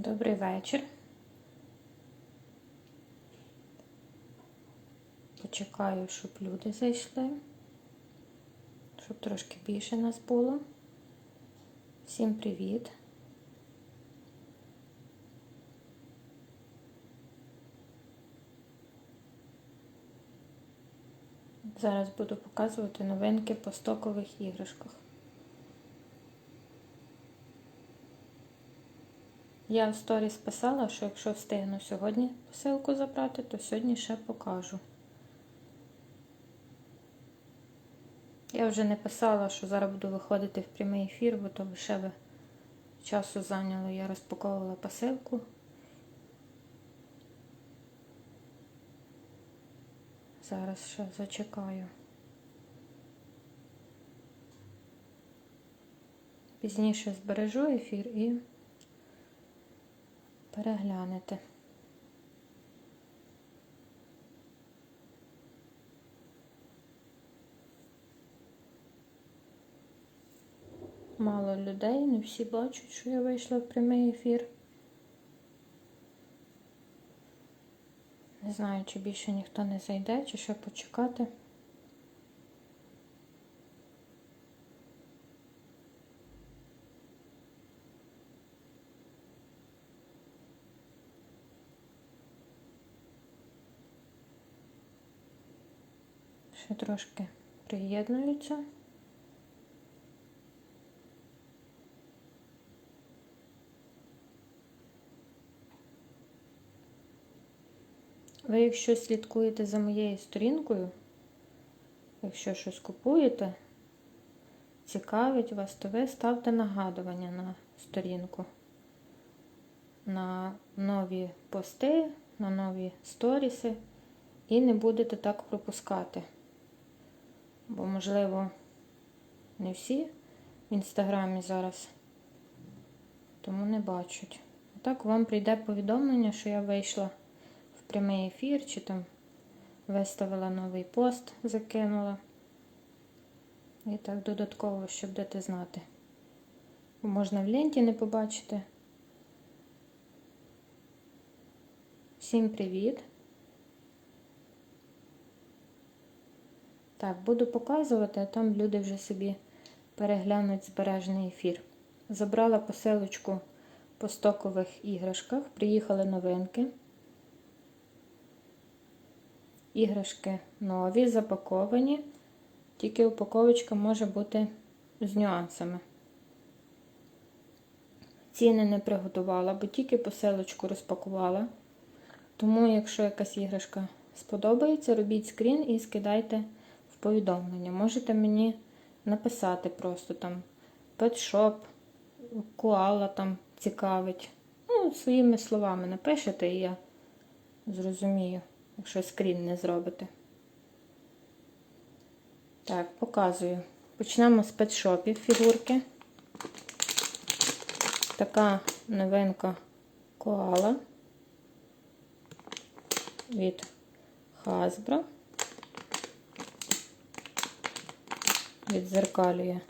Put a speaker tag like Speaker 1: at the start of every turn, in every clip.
Speaker 1: Добрий вечір. Почекаю, щоб люди зайшли, щоб трошки більше нас було. Всім привіт. Зараз буду показувати новинки по стокових іграшках. Я в сторіс писала, що якщо встигну сьогодні посилку забрати, то сьогодні ще покажу. Я вже не писала, що зараз буду виходити в прямий ефір, бо то лише би часу зайняло. Я розпаковувала посилку. Зараз ще зачекаю. Пізніше збережу ефір і переглянете. Мало людей, не всі бачать, що я вийшла в прямий ефір. Не знаю, чи більше ніхто не зайде, чи ще почекати. Ще трошки приєднуються. Ви, якщо слідкуєте за моєю сторінкою, якщо щось купуєте, цікавить вас, то ви ставте нагадування на сторінку, на нові пости, на нові сторіси і не будете так пропускати. Бо, можливо, не всі в інстаграмі зараз, тому не бачать. Так вам прийде повідомлення, що я вийшла в прямий ефір, чи там виставила новий пост, закинула. І так додатково, щоб дати знати. Можна в ленті не побачити. Всім привіт! Так, буду показувати, а там люди вже собі переглянуть збережений ефір. Забрала посилочку по стокових іграшках, приїхали новинки. Іграшки нові, запаковані, тільки упаковочка може бути з нюансами. Ціни не приготувала, бо тільки посилочку розпакувала. Тому, якщо якась іграшка сподобається, робіть скрін і скидайте повідомлення. Можете мені написати просто там петшоп, коала там цікавить. Ну, своїми словами напишете, і я зрозумію якщо скрін не зробите. Так, показую. Почнемо з петшопів фігурки. Така новинка коала від Hasbro. Відзеркалює.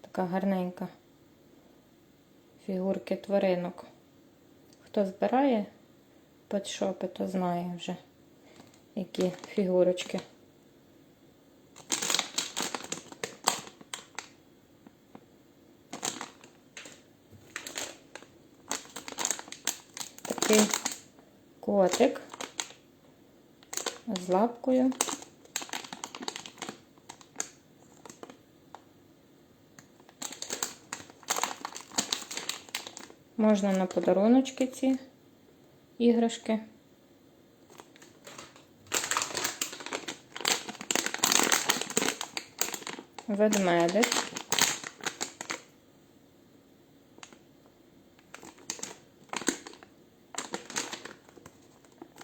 Speaker 1: Така гарненька фігурки тваринок. Хто збирає? петшопи, то знає вже, які фігурочки. Такий котик з лапкою. Можна на подаруночки ці іграшки. Ведмедик.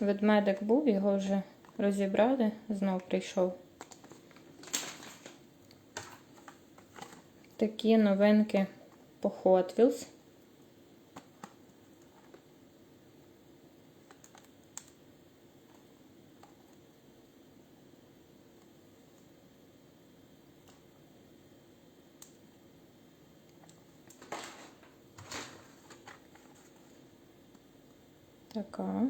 Speaker 1: Ведмедик був, його вже розібрали, знов прийшов. Такі новинки по Hot Wheels. Така.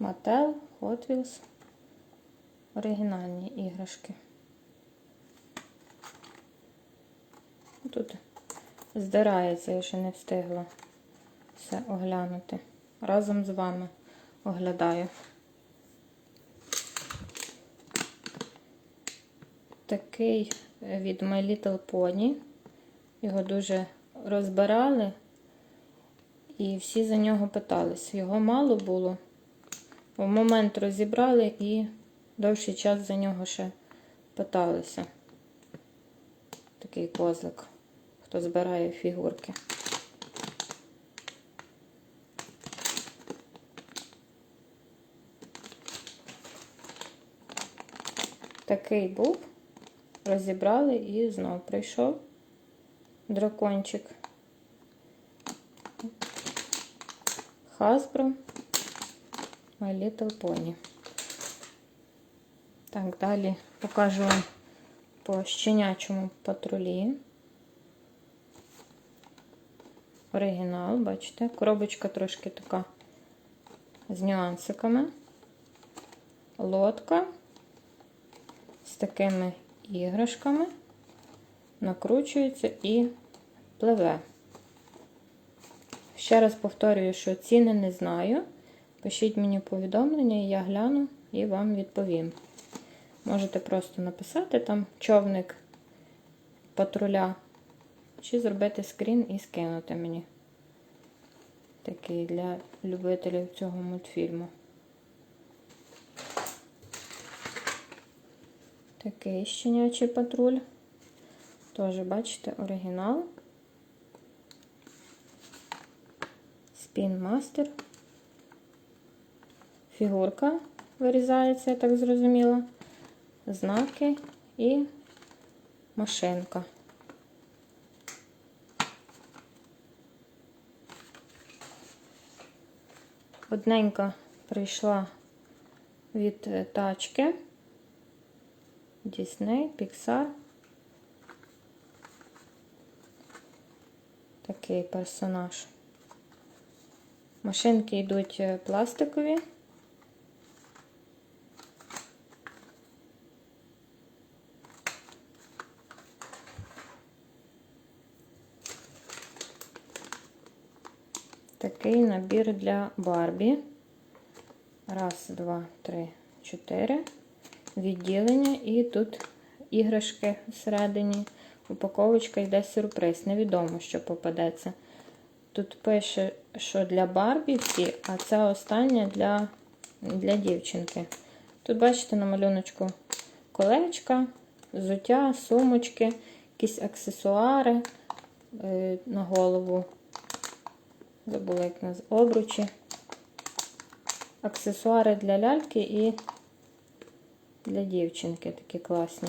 Speaker 1: Mattel, Hot Wheels. Оригінальні іграшки. Тут здирається, я ще не встигла все оглянути. Разом з вами оглядаю. Такий від My Little Pony. Його дуже розбирали, і всі за нього питались. Його мало було. В момент розібрали і довший час за нього ще питалися. Такий козлик, хто збирає фігурки. Такий був, розібрали і знов прийшов дракончик. Hasbro My Little Pony. Так, далі покажу вам по щенячому патрулі. Оригінал, бачите, коробочка трошки така з нюансиками. Лодка з такими іграшками, накручується і пливе. Ще раз повторюю, що ціни не знаю. Пишіть мені повідомлення, я гляну і вам відповім. Можете просто написати там човник патруля, чи зробити скрін і скинути мені. Такий для любителів цього мультфільму. Такий щенячий патруль. Теж, бачите, оригінал. Спінмастер. Фігурка вирізається, я так зрозуміла. Знаки і машинка. Одненька прийшла від е, тачки. Disney, Pixar. Такий персонаж. Машинки йдуть е, пластикові. Такий набір для Барбі. Раз, два, три, чотири. Відділення і тут іграшки всередині. Упаковочка йде сюрприз. Невідомо, що попадеться. Тут пише, що для Барбі всі, а це остання для для дівчинки. Тут, бачите, на малюночку колечка, взуття, сумочки, якісь аксесуари е, на голову. Забула, як нас обручі. Аксесуари для ляльки і для дівчинки такі класні.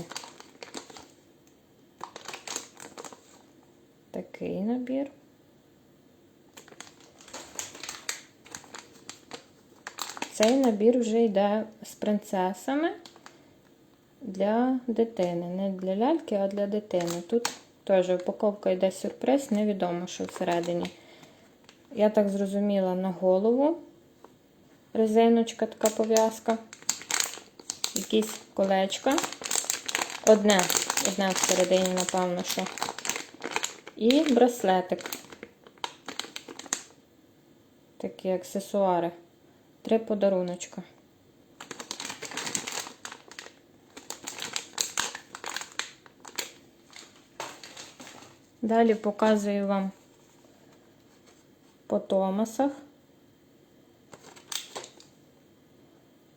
Speaker 1: Такий набір. Цей набір вже йде з принцесами для дитини. Не для ляльки, а для дитини. Тут теж упаковка йде сюрприз, невідомо, що всередині. Я так зрозуміла на голову. Резиночка, така пов'язка. Якісь колечка. Одне, одне всередині, напевно, що. І браслетик. Такі аксесуари. Три подаруночка. Далі показую вам по Томасах.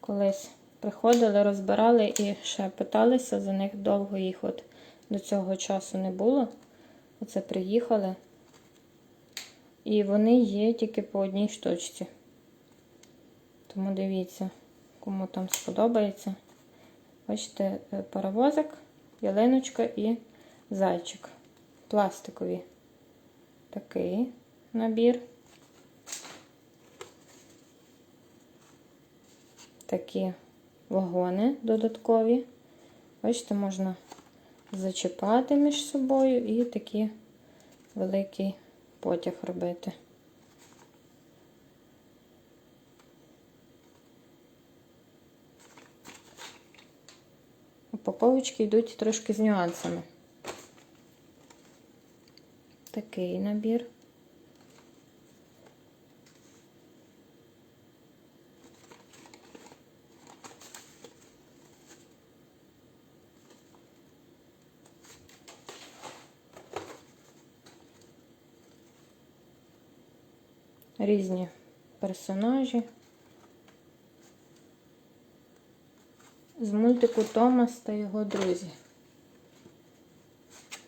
Speaker 1: Колись приходили, розбирали і ще питалися за них довго їх от до цього часу не було. Оце приїхали. І вони є тільки по одній штучці. Тому дивіться, кому там сподобається. Бачите, е, паровозик, ялиночка і зайчик. Пластикові. Такий набір. Такі вагони додаткові. Бачите, можна зачіпати між собою і такий великий потяг робити. Упаковочки йдуть трошки з нюансами. Такий набір. Різні персонажі. З мультику Томас та його друзі.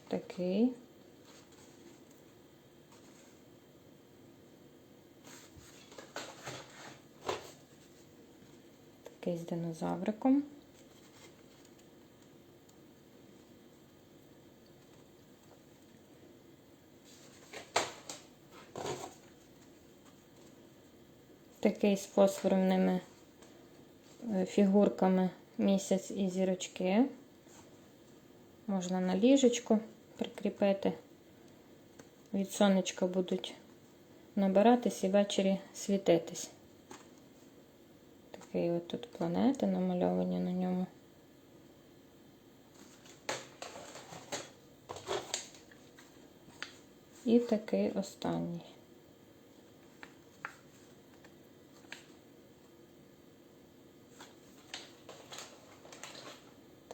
Speaker 1: Такий. Такий з динозавриком. Такий з фосфорними е, фігурками місяць і зірочки. Можна на ліжечку прикріпити. Від сонечка будуть набиратись і ввечері світитись. Такий от тут планети намальовані на ньому. І такий останній.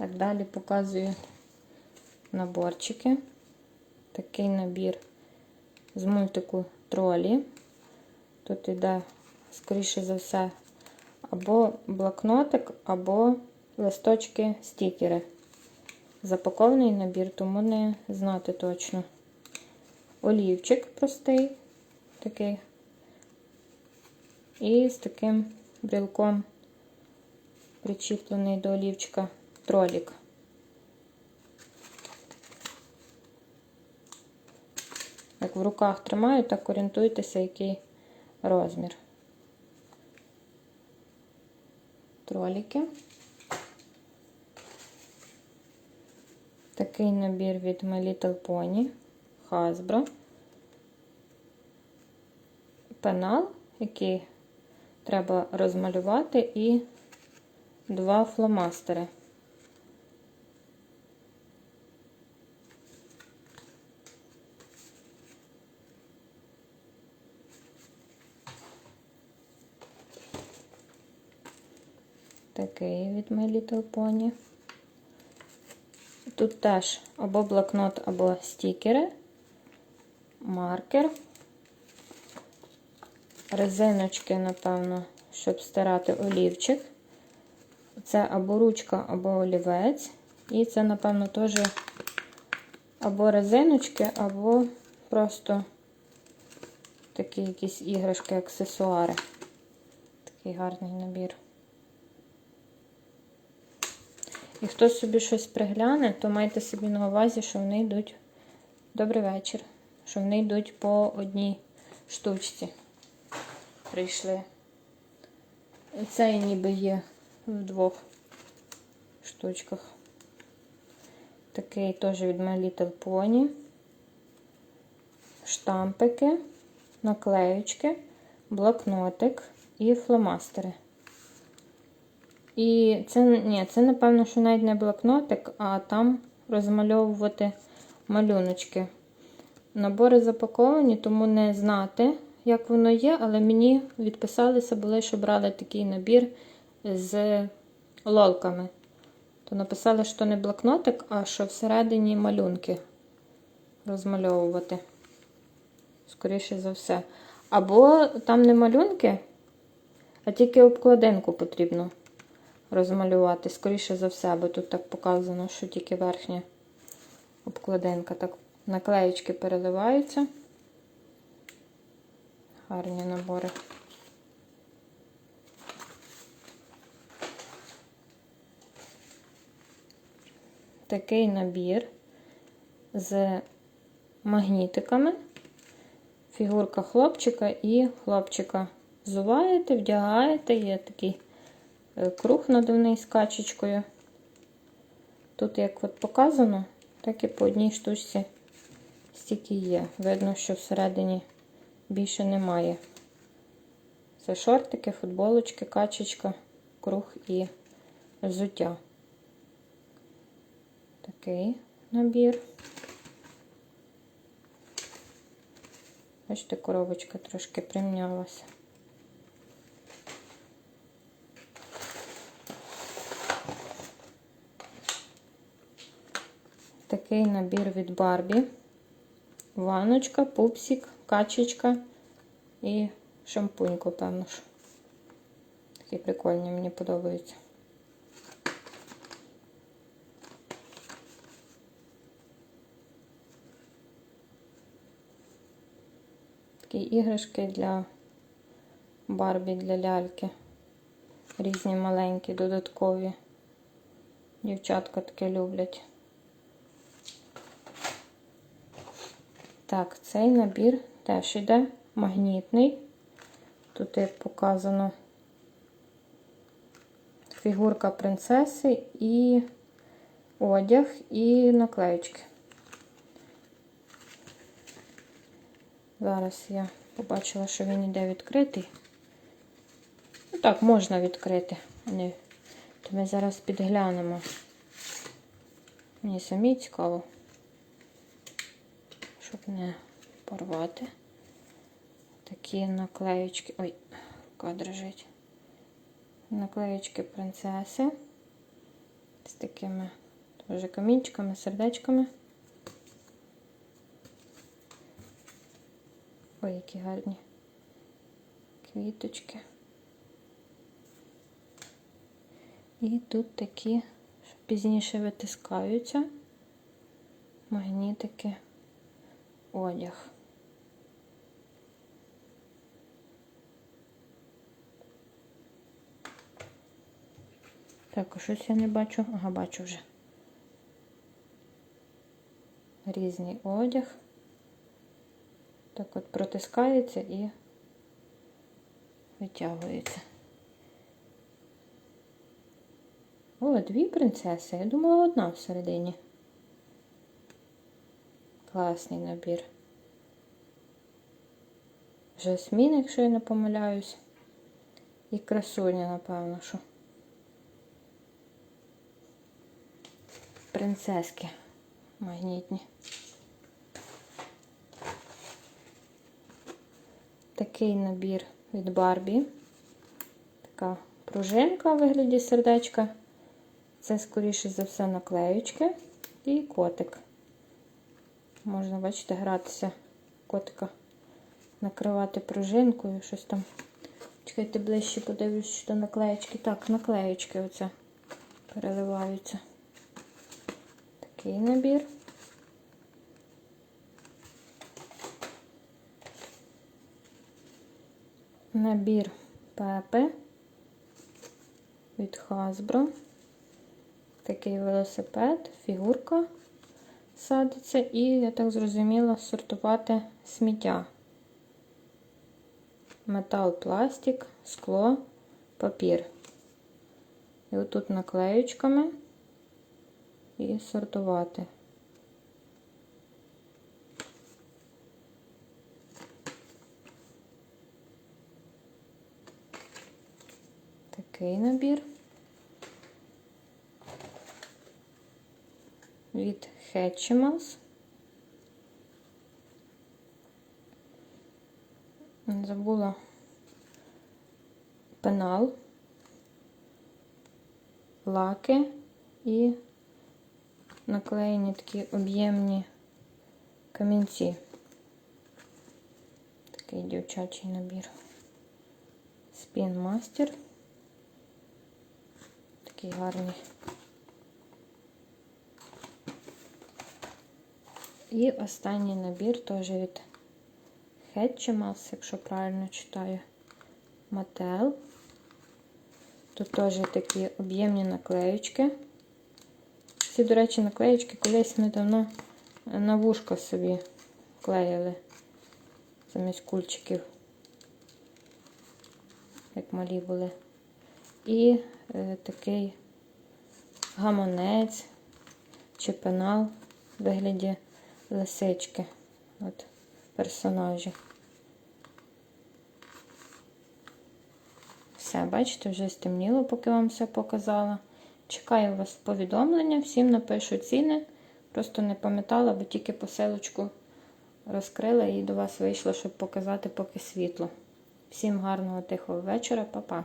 Speaker 1: Так, далі показую наборчики. Такий набір з мультику тролі. Тут йде, скоріше за все, або блокнотик, або листочки стікери. Запакований набір, тому не знати точно. Олівчик простий, такий. І з таким брілком причіплений до олівчика тролік. Як в руках тримаю, так орієнтуйтеся, який розмір. Троліки. Такий набір від My Little Pony, Hasbro. Пенал, який треба розмалювати, і два фломастери. Такий від My Little Pony. Тут теж або блокнот, або стікери, маркер, резиночки, напевно, щоб стирати олівчик. Це або ручка, або олівець. І це, напевно, теж або резиночки, або просто такі якісь іграшки, аксесуари. Такий гарний набір. І хто собі щось пригляне, то майте собі на увазі, що вони йдуть добрий вечір, що вони йдуть по одній штучці. Прийшли. Цей ніби є в двох штучках. Такий теж від My Little Pony. Штампики, наклеючки, блокнотик і фломастери. І це, ні, це, напевно, що навіть не блокнотик, а там розмальовувати малюночки. Набори запаковані, тому не знати, як воно є, але мені відписалися, були, що брали такий набір з лолками. То написали, що не блокнотик, а що всередині малюнки розмальовувати. Скоріше за все. Або там не малюнки, а тільки обкладинку потрібно розмалювати, скоріше за все, бо тут так показано, що тільки верхня обкладинка. Так, наклеєчки переливаються. Гарні набори. Такий набір з магнітиками, фігурка хлопчика і хлопчика. Зуваєте, вдягаєте, є такий круг надувний з качечкою. Тут, як от показано, так і по одній штучці стільки є. Видно, що всередині більше немає. Це шортики, футболочки, качечка, круг і взуття. Такий набір. Бачите, коробочка трошки примнялася. Такий набір від Барбі. Ваночка, пупсик, качечка і шампунько, певно ж. Такі прикольні, мені подобаються. Такі іграшки для Барбі, для ляльки. Різні маленькі, додаткові. Дівчатка таке люблять. Так, цей набір теж йде магнітний. Тут як показано фігурка принцеси і одяг, і наклеючки. Зараз я побачила, що він іде відкритий. Ну так, можна відкрити. То ми зараз підглянемо. Мені самі цікаво, щоб не порвати. Такі наклеючки. Ой, рука дрожить. Наклеючки принцеси. З такими теж камінчиками, сердечками. Ой, які гарні квіточки. І тут такі, що пізніше витискаються магнітики одяг. Так, а щось я не бачу. Ага, бачу вже. Різний одяг. Так от протискається і витягується. О, дві принцеси. Я думала одна всередині. Класний набір. Жасмін, якщо я не помиляюсь. І красуня, напевно, що. Принцески магнітні. Такий набір від Барбі. Така пружинка у вигляді сердечка. Це, скоріше за все, наклеючки і котик. Можна, бачите, гратися котика, накривати пружинкою, щось там. Чекайте ближче, подивлюсь, що наклеючки. Так, наклеючки оце переливаються. Такий набір. Набір Пепе від Hasbro. Такий велосипед, фігурка садиться і, я так зрозуміла, сортувати сміття. Метал, пластик, скло, папір. І отут наклеючками і сортувати. Такий набір. Від Hatchimals. Забула пенал, лаки і наклеєні такі об'ємні камінці. Такий дівчачий набір. Спін мастер. Такий гарний. І останній набір теж від Hatchimals, якщо правильно читаю, Mattel. Тут теж такі об'ємні наклеючки. Ці, до речі, наклеючки колись ми давно на вушка собі клеїли замість кульчиків, як малі були. І е, такий гаманець чи пенал в вигляді лисички. От персонажі. Все, бачите, вже стемніло, поки вам все показала. Чекаю вас повідомлення, всім напишу ціни. Просто не пам'ятала, бо тільки посилочку розкрила і до вас вийшла, щоб показати поки світло. Всім гарного тихого вечора, па-па.